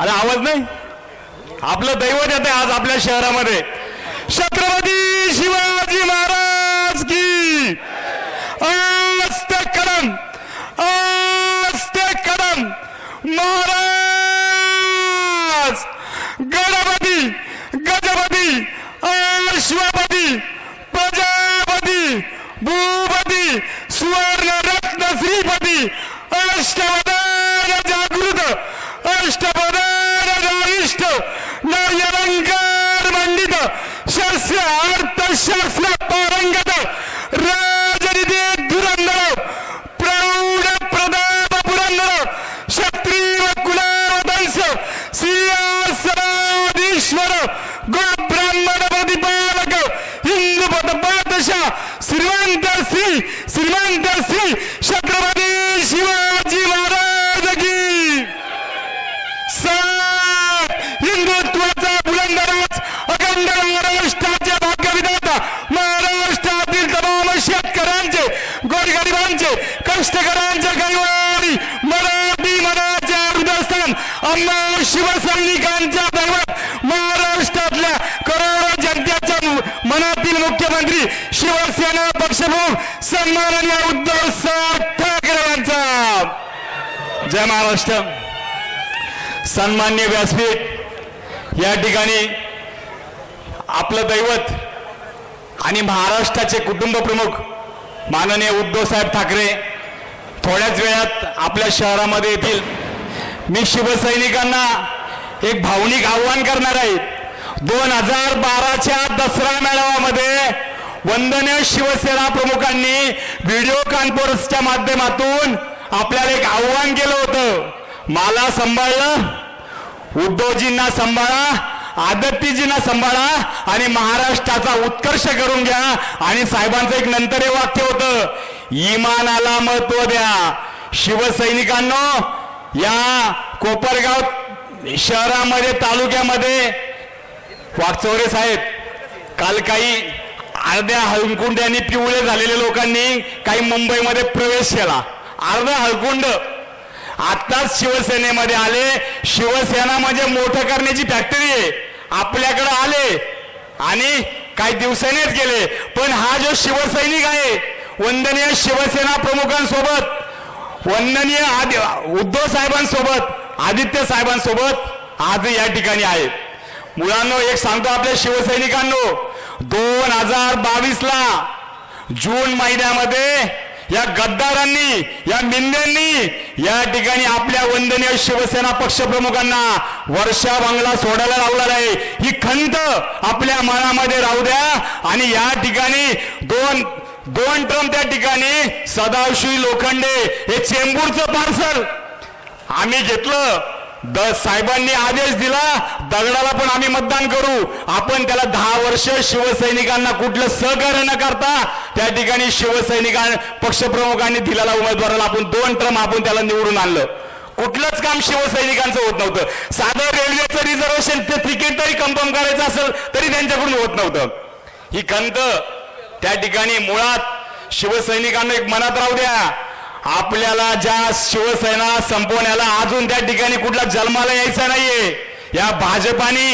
अरे आवाज नाही? आपलं दैवत येते आज आपल्या शहरामध्ये. छत्रपती शिवाजी महाराज की! आस्ते कदम आस्ते कदम महाराज! गणपती गजपती अश्वपती प्रजापती भूपती सुवर्ण रत्न श्रीपती अष्टपद जागृत अष्टपद शस्त्र अर्थ शास्त्र पारंगत राजनिधी धुरंधर प्रौढ प्रताप पुरंदर क्षत्रिय कुलावतंस सिंहासनाधीश्वर गोब्राह्मण प्रतिपालक हिंदू पद पादशाह श्रीमंत श्री श्रीमंत श्री छत्रपती शिवाजी महाराज की. सात हिंदुत्वाचा बुलंदराज अखंड महाराष्ट्राचे कष्टकऱ्यांचे कैवारी मराठी मनाच्या हृदयस्थान अम्मा शिवसैनिकांच्या दैवत महाराष्ट्रातल्या करोडो जनतेच्या मनातील मुख्यमंत्री शिवसेना पक्षप्रमुख सन्माननीय उद्धव साहेब ठाकरे यांचा. जय महाराष्ट्र. सन्मान्य व्यासपीठ या ठिकाणी आपलं दैवत आणि महाराष्ट्राचे कुटुंब प्रमुख माननीय उद्धव साहेब ठाकरे थोड्याच वेळात आपल्या शहरामध्ये येतील. मी शिवसैनिकांना एक भावनिक आव्हान करणार आहे. दोन हजार बाराच्या दसरा मेळाव्यामध्ये वंदनीय शिवसेना प्रमुखांनी व्हिडिओ कॉन्फरन्सच्या माध्यमातून आपल्याला एक आव्हान केलं होतं. मला सांभाळलं उद्धवजींना सांभाळा आदित्यजींना सांभाळा आणि महाराष्ट्राचा उत्कर्ष करून घ्या आणि साहेबांचं एक नंतर हे वाक्य होतं इमानाला महत्त्व द्या. शिवसैनिकांनो या कोपरगाव शहरामध्ये तालुक्यामध्ये वाकचौरे साहेब काल काही अर्ध्या हळकुंड्यांनी पिवळे झालेल्या लोकांनी काही मुंबईमध्ये प्रवेश केला. अर्धा हळकुंड. आत्ताच शिवसेनेमध्ये आले. शिवसेना म्हणजे मोठं करण्याची फॅक्टरी आहे. आपल्याकडे आले आणि काही दिवसांनीच गेले. पण हा जो शिवसैनिक आहे वंदनीय शिवसेना प्रमुखांसोबत वंदनीय आदि उद्धव साहेबांसोबत आदित्य साहेबांसोबत आज या ठिकाणी आहे. मुलांनो एक सांगतो आपल्या शिवसैनिकांनो दोन हजार बावीस ला जून महिन्यामध्ये या गद्दारांनी या मिंद्यांनी या ठिकाणी आपल्या वंदनीय शिवसेना पक्षप्रमुखांना वर्षा बंगला सोडायला लावला आहे. ही खंत आपल्या मनामध्ये राहू द्या आणि या ठिकाणी दोन दोन ट्रम त्या ठिकाणी सदाशिव लोखंडे हे चेंबूरचं पार्सल. आम्ही घेतलं. द साहेबांनी आदेश दिला. दगडाला पण आम्ही मतदान करू. आपण त्याला दहा वर्ष शिवसैनिकांना कुठलं सहकार्य न करता त्या ठिकाणी शिवसैनिकां पक्षप्रमुखांनी दिलेला उमेदवाराला आपण दोन ट्रम आपण त्याला निवडून आणलं. कुठलंच काम शिवसैनिकांचं होत नव्हतं. साधं रेल्वेचं रिझर्वेशन ते तिकीट तरी कन्फर्म करायचं असेल तरी त्यांच्याकडून होत नव्हतं. ही खंत त्या ठिकाणी मुळात शिवसैनिकांना एक मनात राहू द्या. आपल्याला ज्या शिवसेना संपवण्याला अजून त्या ठिकाणी कुठला जन्माला यायचा नाहीये. या भाजपाने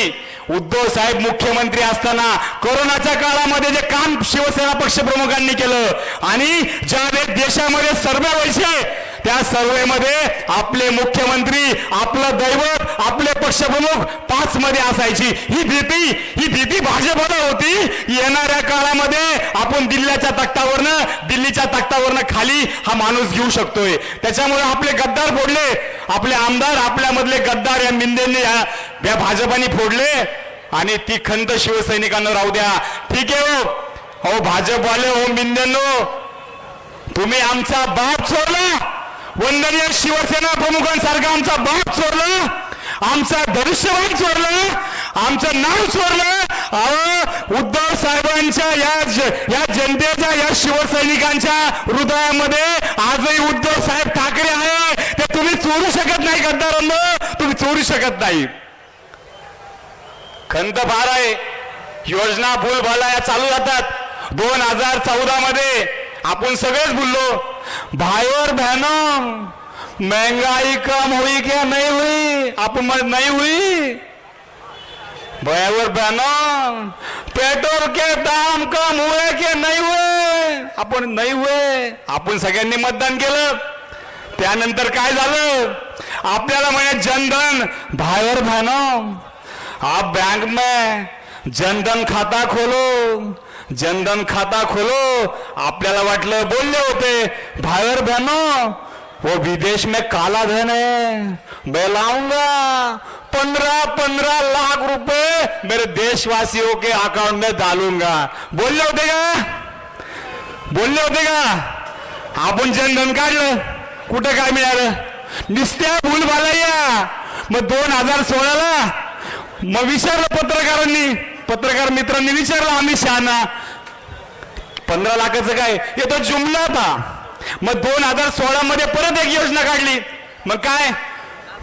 उद्धव साहेब मुख्यमंत्री असताना कोरोनाच्या काळामध्ये जे काम शिवसेना पक्षप्रमुखांनी केलं आणि ज्या देशामध्ये सर्वे व्हायचे त्या सर्वेमध्ये आपले मुख्यमंत्री आपलं दैवत आपले पक्षप्रमुख पाच मध्ये असायची. ही भीती ही भीती भाजपला होती. येणाऱ्या काळामध्ये आपण दिल्लीच्या तख्तावरनं दिल्लीच्या तख्तावरनं खाली हा माणूस घेऊ शकतोय. त्याच्यामुळे आपले गद्दार फोडले. आपले आमदार आपल्यामधले गद्दार या मिंदेंनी या भाजपाने फोडले. आणि ती खंत शिवसैनिकांना राहू द्या. ठीक आहे हो. अहो भाजपवाले हो मिंदेनो तुम्ही आमचा बाप चोरला. वंदनीय शिवसेना प्रमुखांसारखा आमचा बाप चोरला. आमचा भविष्यवाण चोरला आमचं नाव चोरलं. अहो उद्धव साहेबांच्या या या जनतेच्या या शिवसैनिकांच्या हृदयामध्ये आजही उद्धव साहेब ठाकरे आहे. ते तुम्ही चोरू शकत नाही गद्दारांनो तुम्ही चोरू शकत नाही. खंत फार आहे. योजना फुल भला चालू जातात. दोन हजार चौदा मध्ये आपण सगळेच बोललो भाईवर बहनो महंगाई कम हुई क्या? नहीं हुई। आपण नहीं नाही हुई। भयावर बहनों पेट्रोल के दाम कम हुए की नाही हुए। आपण नाही हुए। आपण सगळ्यांनी मतदान केलं। त्यानंतर काय झालं? आपल्याला म्हणे जनधन भायर बहनों आप बैंक में जनधन खाता खोलो। जनधन खाता खोलो। आपल्याला वाटलं बोलले होते भायर बहनों वो विदेश में काला धन है। मैं लाऊंगा। पंद्रह पंद्रह लाख रुपए मेरे देशवासियों के अकाउंट में डालूंगा। बोलले होते का बोलले होते का आपण जनधन काढलं कुठं काय मिळालं? नुसत्या भूल या मग दोन हजार सोळाला मग विचारलं पत्रकारांनी. पत्रकार मित्रांनी विचारलं आम्ही शहाणा. पंधरा लाखाचं काय? येतो जुमला होता. मग दोन हज़ार सोळा मध्ये परत एक योजना काढली. मग काय?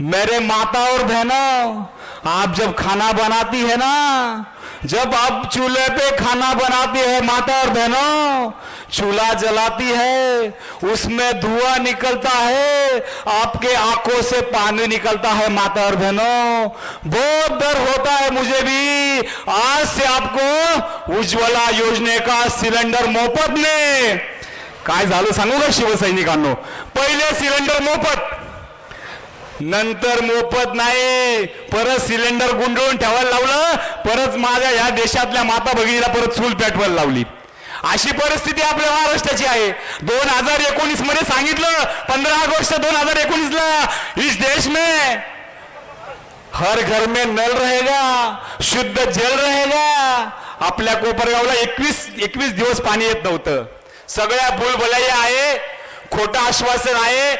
मेरे माता और बहनों, आप जब खाना बनाती है ना, जब आप चूल्हे पे खाना बनाती है माता और बहनों, चूल्हा जलाती है, उसमें धुआँ निकलता है, आपके आँखों से पानी निकलता है माता और बहनों। बहुत डर होता है मुझे भी। आज से आपको उज्ज्वला योजना का सिलेंडर मोफत ने काय झालं सांगू का शिवसैनिकांनो? पहिले सिलेंडर मोफत. नंतर मोफत नाही. परत सिलेंडर गुंडळून ठेवायला लावलं. परत माझ्या या देशातल्या माता भगिनीला परत चूल पेटवायला लावली. अशी परिस्थिती आपल्या महाराष्ट्राची आहे. दोन हजार एकोणीसमध्ये सांगितलं. पंधरा ऑगस्ट दोन हजार एकोणीस ला इस देश में हर घर में नल रहेगा. शुद्ध जल रहेगा. आपल्या कोपरगावला एकवीस एकवीस दिवस पाणी येत नव्हतं. सगळ्या भूलभलाई आहे. खोटं आश्वासन आहे.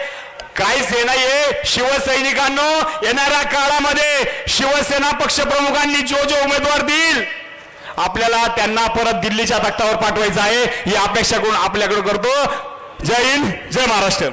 काहीच हे नाहीये. शिवसैनिकांनो येणाऱ्या काळामध्ये शिवसेना पक्षप्रमुखांनी जो जो उमेदवार देईल आपल्याला त्यांना परत दिल्लीच्या तख्तावर पाठवायचं आहे. ही अपेक्षा करून आपल्याकडे करतो? जय हिंद जय महाराष्ट्र.